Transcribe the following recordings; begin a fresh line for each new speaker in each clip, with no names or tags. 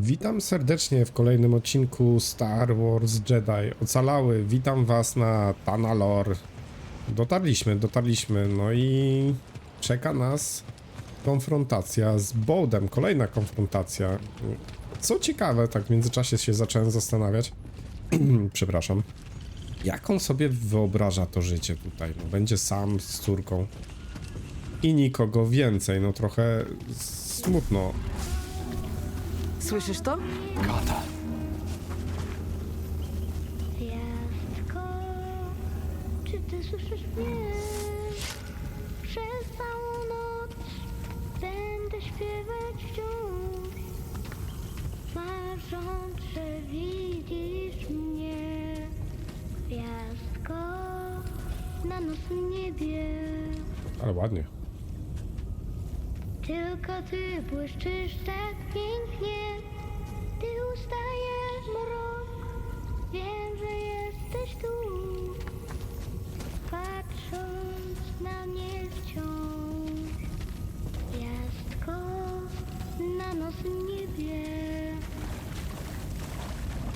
Witam serdecznie w kolejnym odcinku Star Wars Jedi Ocalały. Witam was na Tanalor. Dotarliśmy, dotarliśmy, no i czeka nas konfrontacja z Boldem. Kolejna konfrontacja. Co ciekawe, tak w międzyczasie się zacząłem zastanawiać. Przepraszam. Jak on sobie wyobraża to życie tutaj? No, będzie sam z córką i nikogo więcej. No trochę smutno.
Słyszysz to?
Kata.
Gwiazdko, czy ty słyszysz mnie? Przez całą noc będę śpiewać wciąż, marząc, że widzisz mnie. Gwiazdko na nocnym niebie,
Ale ładnie.
Tylko ty błyszczysz tak pięknie, ty ustajesz mrok, wiem, że jesteś tu. Patrząc na mnie wciąż, gwiazdko na nocnym niebie.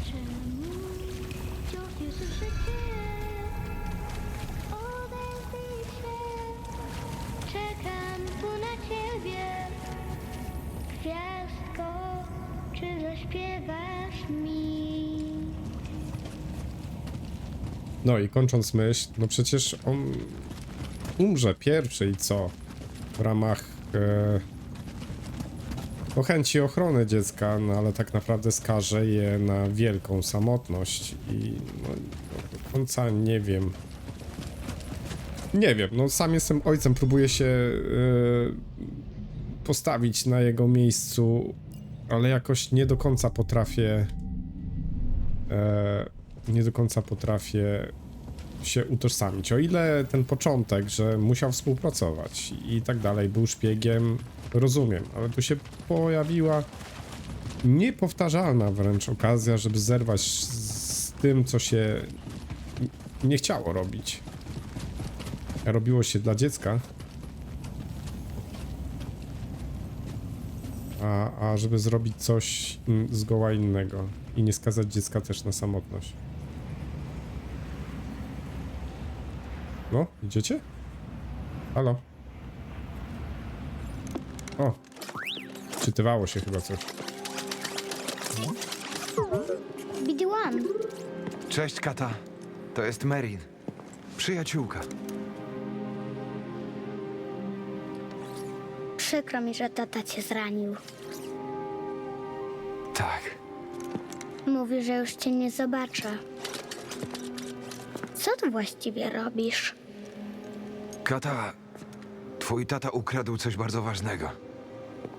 Czemu wciąż nie słyszę cię? Czy zaśpiewasz mi?
No i kończąc myśl, no przecież on umrze pierwszy i co? W ramach e, chęci ochrony dziecka, no ale tak naprawdę skaże je na wielką samotność i no, do końca nie wiem. Nie wiem, no sam jestem ojcem, próbuję się e, postawić na jego miejscu, ale jakoś nie do końca potrafię e, nie do końca potrafię się utożsamić. O ile ten początek, że musiał współpracować i tak dalej, był szpiegiem, rozumiem, ale tu się pojawiła niepowtarzalna wręcz okazja, żeby zerwać z, tym, co się nie chciało robić. Robiło się dla dziecka. A, a żeby zrobić coś zgoła innego i nie skazać dziecka też na samotność. No, idziecie? Halo? O! Czytywało się chyba coś.
BD-1,
Cześć, Kata. To jest Merin. Przyjaciółka.
Przykro mi, że tata cię zranił.
Tak.
Mówi, że już cię nie zobaczę. Co tu właściwie robisz?
Kata, twój tata ukradł coś bardzo ważnego.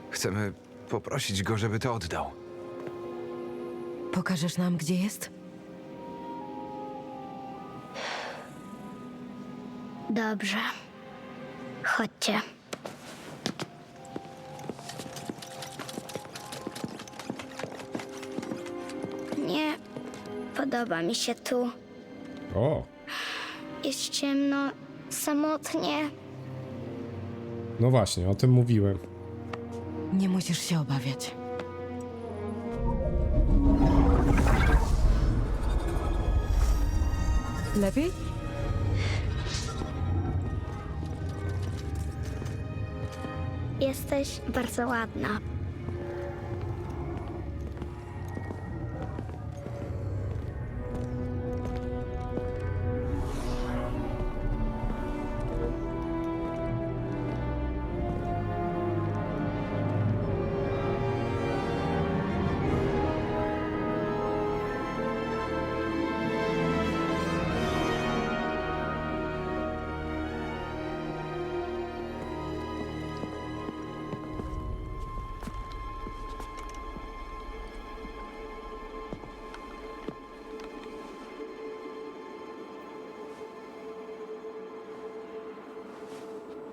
Chcemy poprosić go, żeby to oddał.
Pokażesz nam, gdzie jest?
Dobrze. Chodźcie. Podoba mi się tu.
O!
Jest ciemno, samotnie.
No właśnie, o tym mówiłem.
Nie musisz się obawiać. Lepiej?
Jesteś bardzo ładna.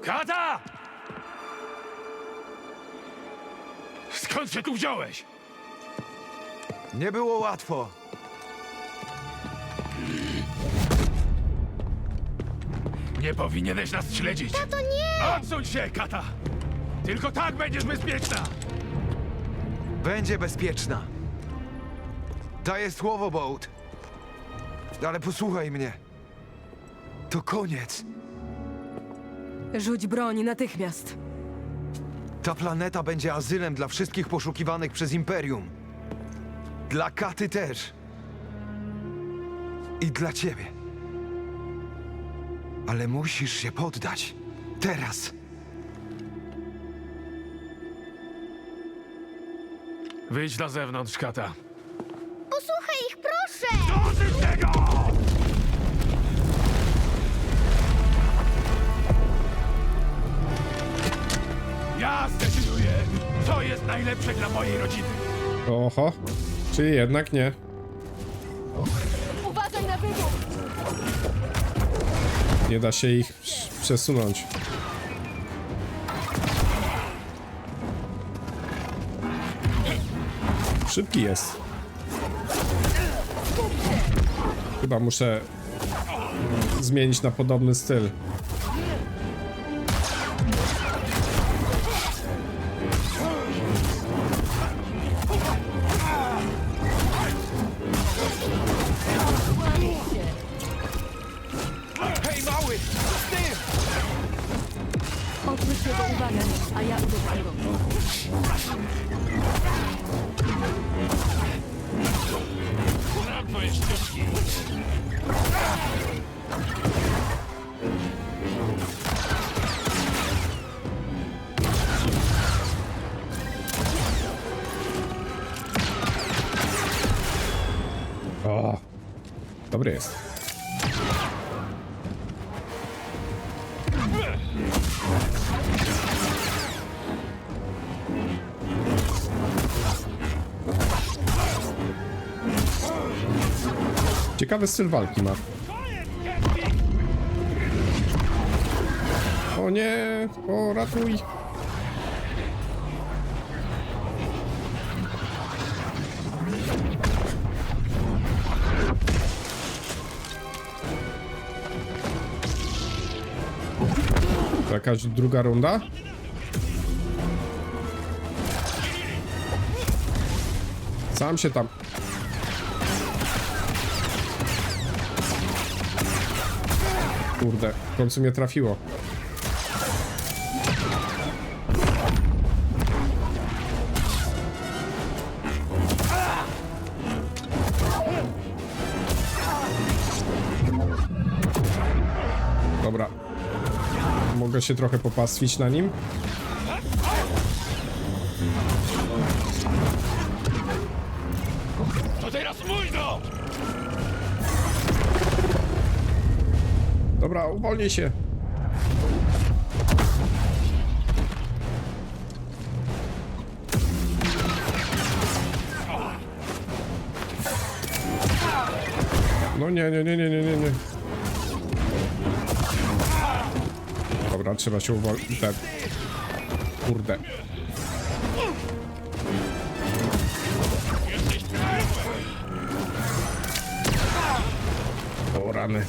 Kata! Skąd się tu wziąłeś?
Nie było łatwo.
Nie powinieneś nas śledzić.
To nie!
Odsuń się, Kata! Tylko tak będziesz bezpieczna!
Będzie bezpieczna. Daję słowo, Boat. Ale posłuchaj mnie. To koniec.
Rzuć broń natychmiast.
Ta planeta będzie azylem dla wszystkich poszukiwanych przez Imperium. Dla Katy też. I dla ciebie. Ale musisz się poddać. Teraz.
Wyjdź na zewnątrz, Kata. Najlepsze dla mojej rodziny.
Oho. Czyli jednak nie.
Uważaj na wybuch!
Nie da się ich prz- przesunąć. Szybki jest. Chyba muszę zmienić na podobny styl. Dobry jest. Ciekawy styl walki ma. O nie, o ratuj. Jakaś druga runda? Sam się tam. Kurde, w końcu mnie trafiło. Się trochę popastwić na nim.
To teraz mój dom!
Dobra, uwolnij się. No nie, nie, nie, nie, nie, nie, Dobra, trzeba się uwolnić. Ten. Kurde. O rany.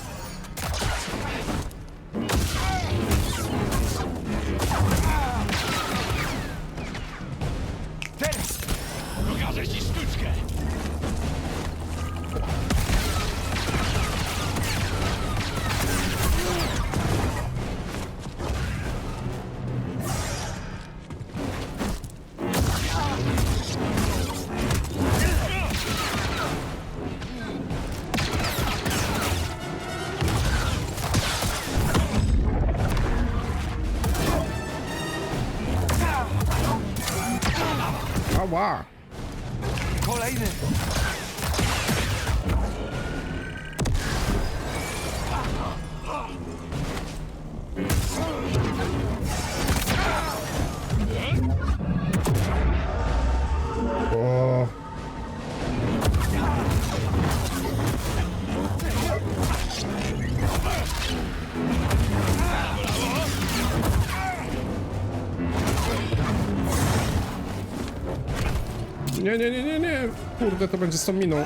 Kolejny!
O. Nie, nie, nie, nie, nie. Kurde, to będzie z tą miną.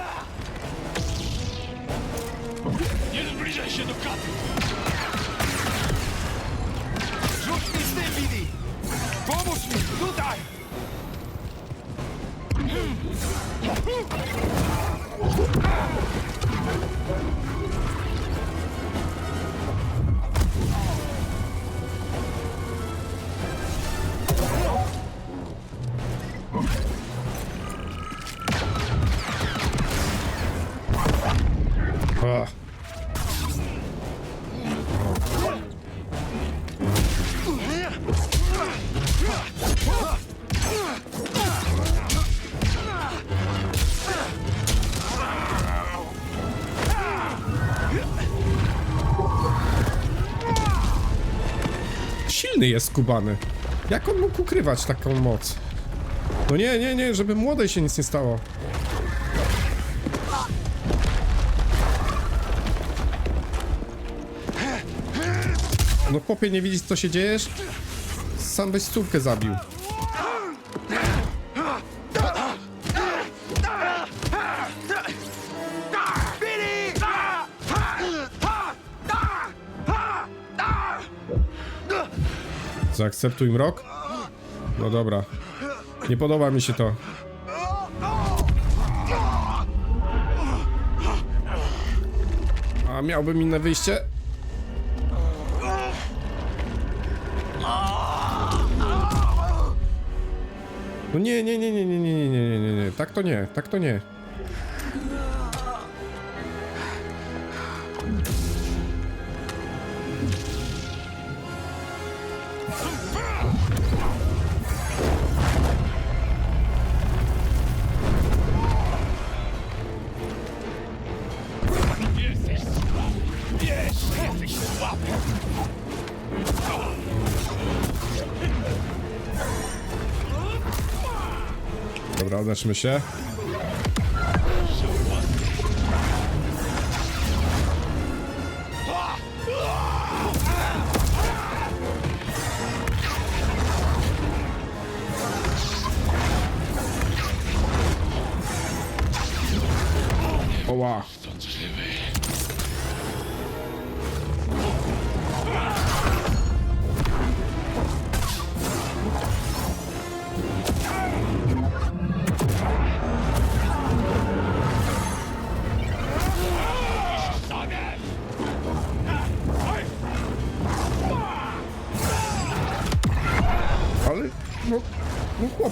Jest skubany. Jak on mógł ukrywać taką moc? No nie, nie, nie, żeby młodej się nic nie stało. No chłopie, nie widzisz co się dzieje? Sam byś córkę zabił. Zaakceptuj mrok? No dobra. Nie podoba mi się to. A miałbym inne wyjście? No nie, nie, nie, nie, nie, nie, nie, nie, nie, nie, tak to nie, tak to nie. Przełączmy się.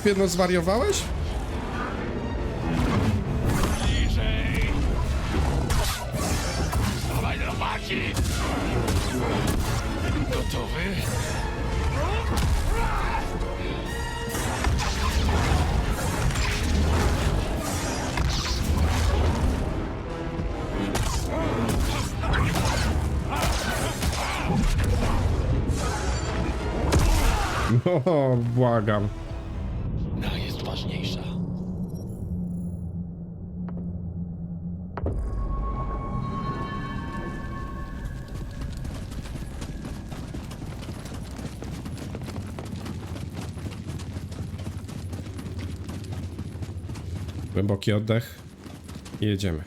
Chłopie, no zwariowałeś?
Gotowy?
No, błagam. Głęboki oddech. I jedziemy.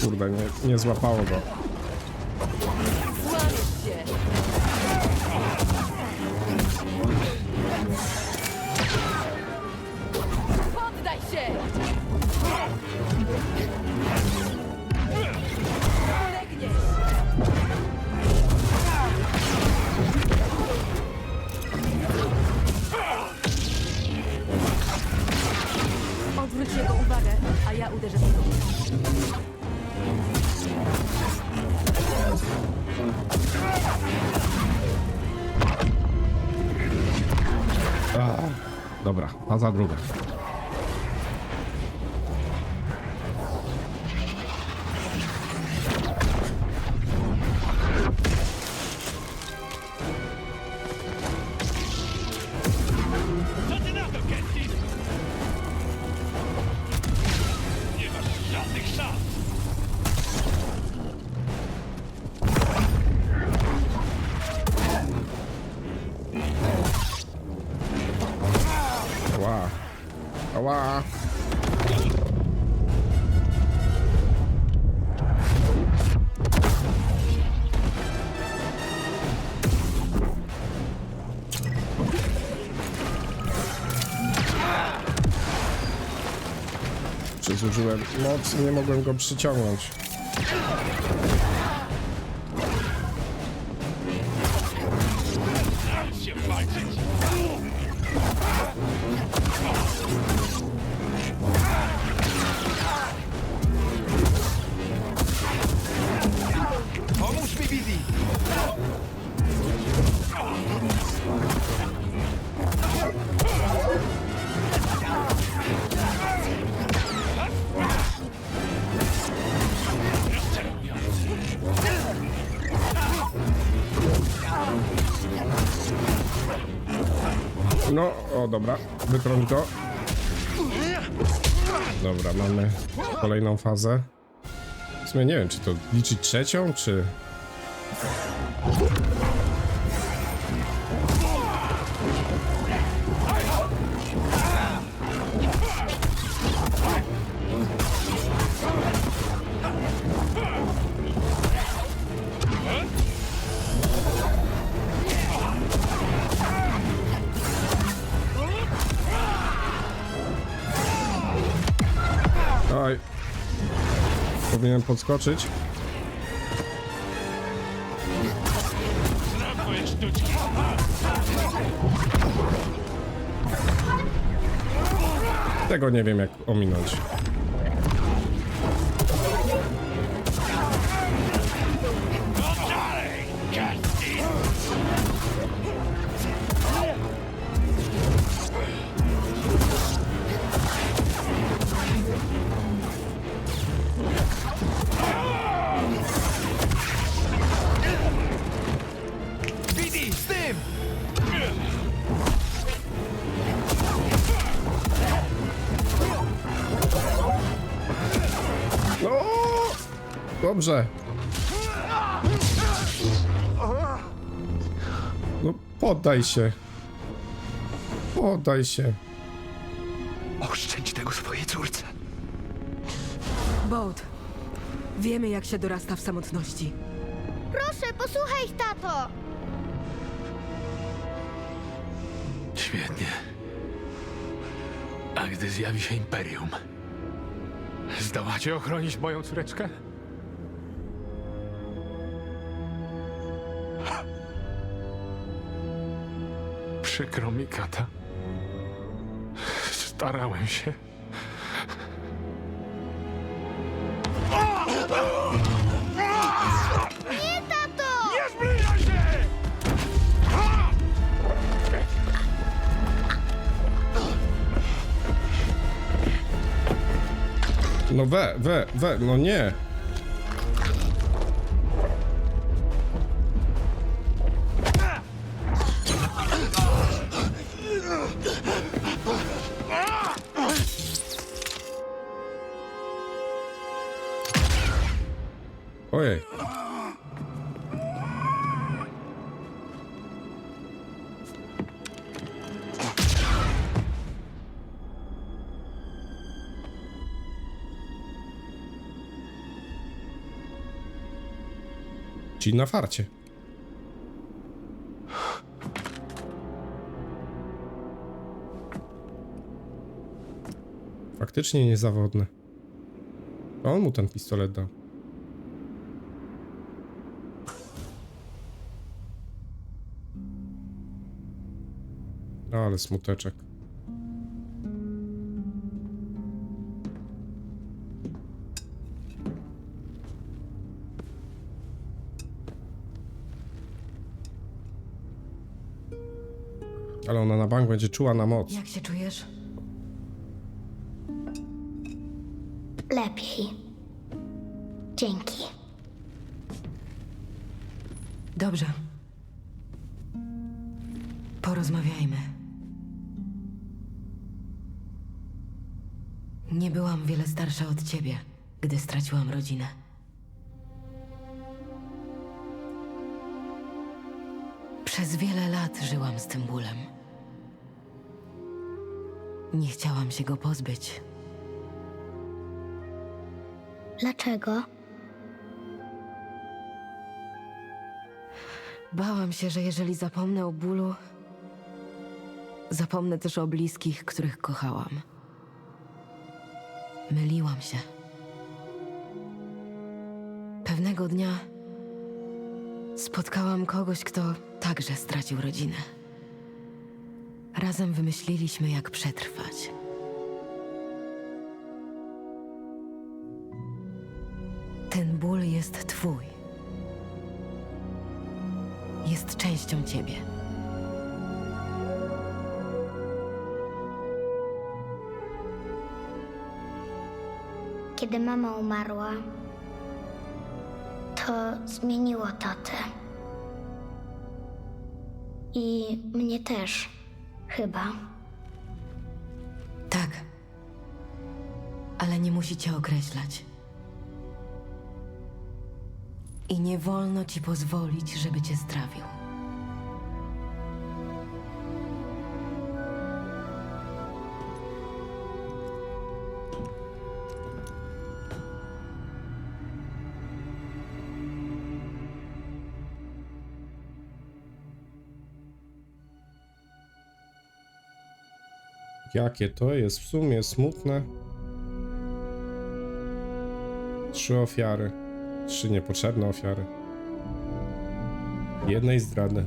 Kurde, nie, nie złapało go.
Azadruga.
Ała. Zużyłem moc, nie mogłem go przyciągnąć. No, o dobra, wytrąć go. Dobra, mamy kolejną fazę. W sumie nie wiem, czy to liczyć trzecią, czy... Powinienem podskoczyć. Tego nie wiem, jak ominąć. Poddaj się. Poddaj się.
Oszczędź tego swojej córce.
Boat. Wiemy, jak się dorasta w samotności.
Proszę, posłuchaj ich, tato!
Świetnie. A gdy zjawi się Imperium, zdołacie ochronić moją córeczkę? Przykro mi, Kata. Starałem się.
Nie, tato!
Nie zbliżaj się!
No we, we, we, no nie. Ojej. Ci na farcie. Faktycznie niezawodne. To on mu ten pistolet dał. Ale smuteczek. Ale ona na bank będzie czuła na moc.
Jak się czujesz?
Lepiej. Dzięki.
Dobrze. Porozmawiajmy. Nie byłam wiele starsza od ciebie, gdy straciłam rodzinę. Przez wiele lat żyłam z tym bólem. Nie chciałam się go pozbyć.
Dlaczego?
Bałam się, że jeżeli zapomnę o bólu, zapomnę też o bliskich, których kochałam. Myliłam się. Pewnego dnia spotkałam kogoś, kto także stracił rodzinę. Razem wymyśliliśmy, jak przetrwać. Ten ból jest twój. Jest częścią ciebie.
Kiedy mama umarła, to zmieniło tatę. I mnie też, chyba.
Tak. Ale nie musi cię określać. I nie wolno ci pozwolić, żeby cię strawił.
Jakie to jest w sumie smutne. Trzy ofiary. Trzy niepotrzebne ofiary. Jednej zdrady.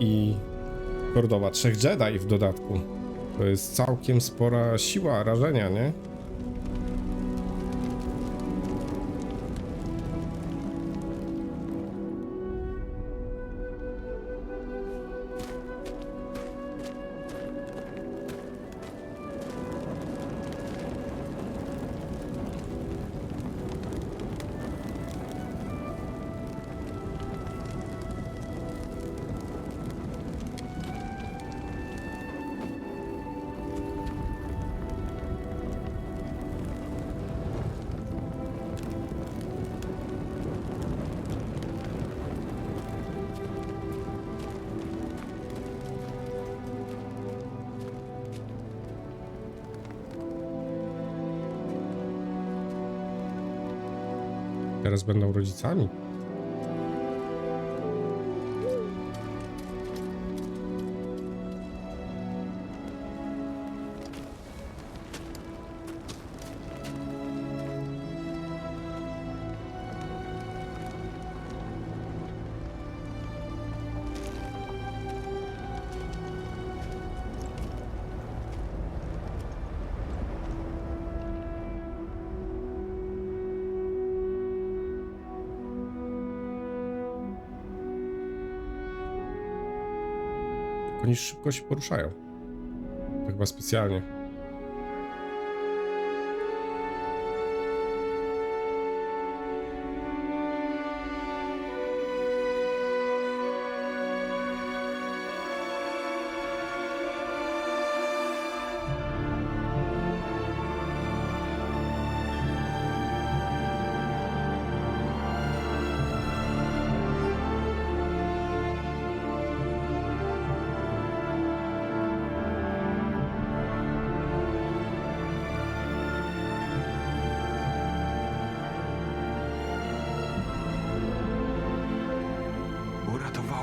I Kordowa. Trzech Jedi w dodatku. To jest całkiem spora siła rażenia, nie? Teraz będą rodzicami. Oni szybko się poruszają. To chyba specjalnie.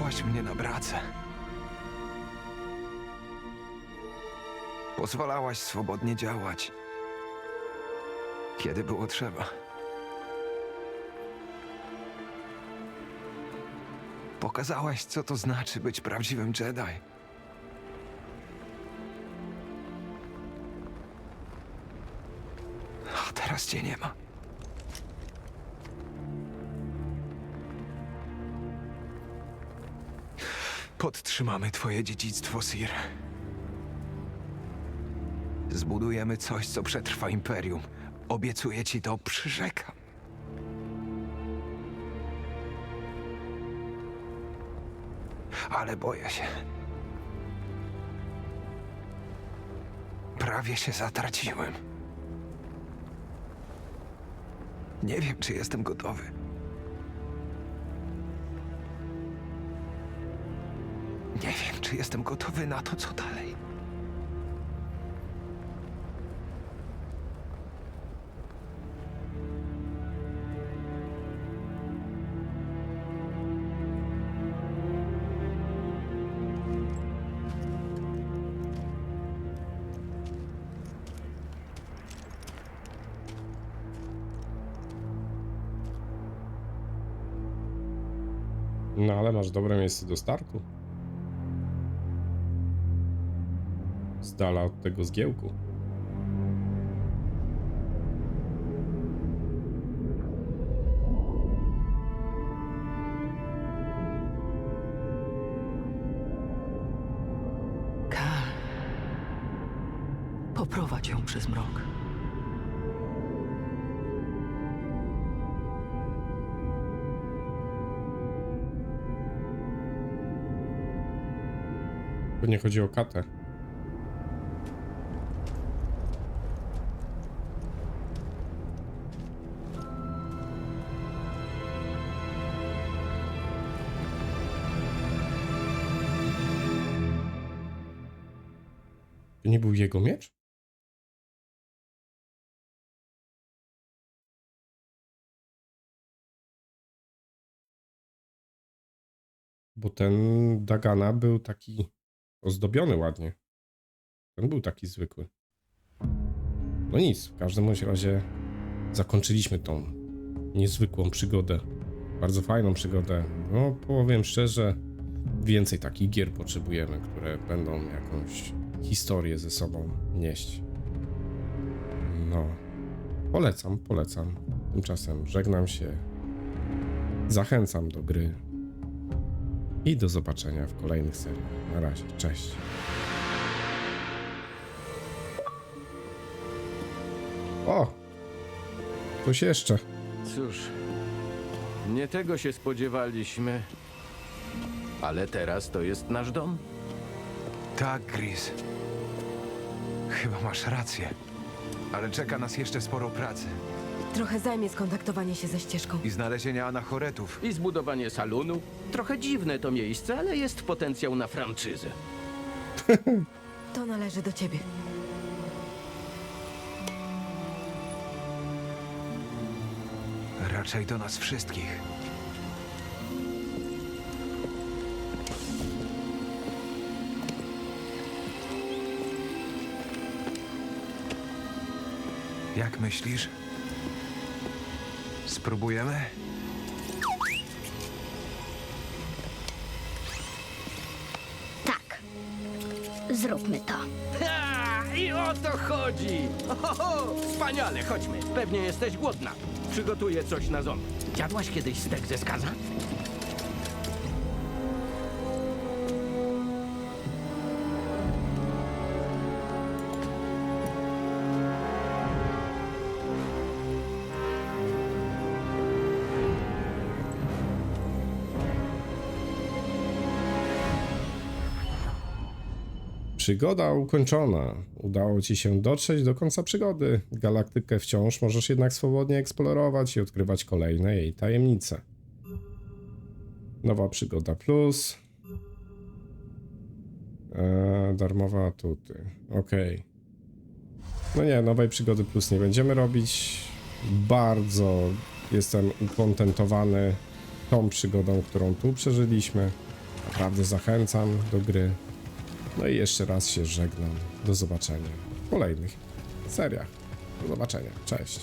Uratowałaś mnie na bracę. Pozwalałaś swobodnie działać, kiedy było trzeba. Pokazałaś, co to znaczy być prawdziwym Jedi. A teraz cię nie ma. Podtrzymamy twoje dziedzictwo, Sir. Zbudujemy coś, co przetrwa Imperium. Obiecuję ci to, przyrzekam. Ale boję się. Prawie się zatraciłem. Nie wiem, czy jestem gotowy. Czy jestem gotowy na to, co dalej.
No ale masz dobre miejsce do startu. Z dala od tego zgiełku.
Kal. Poprowadź ją przez mrok.
Tu nie chodzi o katę. To nie był jego miecz? Bo ten Dagana był taki ozdobiony ładnie. Ten był taki zwykły. No nic, w każdym razie zakończyliśmy tą niezwykłą przygodę. Bardzo fajną przygodę. No, powiem szczerze, więcej takich gier potrzebujemy, które będą jakąś historię ze sobą nieść. No, polecam, polecam. Tymczasem żegnam się. Zachęcam do gry. I do zobaczenia w kolejnych seriach. Na razie, cześć. O! Coś jeszcze.
Cóż, nie tego się spodziewaliśmy. Ale teraz to jest nasz dom.
Tak, Gris. Chyba masz rację. Ale czeka nas jeszcze sporo pracy.
Trochę zajmie skontaktowanie się ze ścieżką.
I znalezienie anachoretów.
I zbudowanie salonu. Trochę dziwne to miejsce, ale jest potencjał na franczyzę.
To należy do ciebie.
Raczej do nas wszystkich. Jak myślisz? Spróbujemy?
Tak. Zróbmy to.
Ha! I o to chodzi! Oho, wspaniale, chodźmy. Pewnie jesteś głodna. Przygotuję coś na ząb. Jadłaś kiedyś stek ze skaza?
Przygoda ukończona. Udało ci się dotrzeć do końca przygody. Galaktykę wciąż możesz jednak swobodnie eksplorować i odkrywać kolejne jej tajemnice. Nowa przygoda plus. Eee, darmowe atuty. Okej. No nie, nowej przygody plus nie będziemy robić. Bardzo jestem ukontentowany tą przygodą, którą tu przeżyliśmy. Naprawdę zachęcam do gry. No i jeszcze raz się żegnam. Do zobaczenia w kolejnych seriach. Do zobaczenia. Cześć.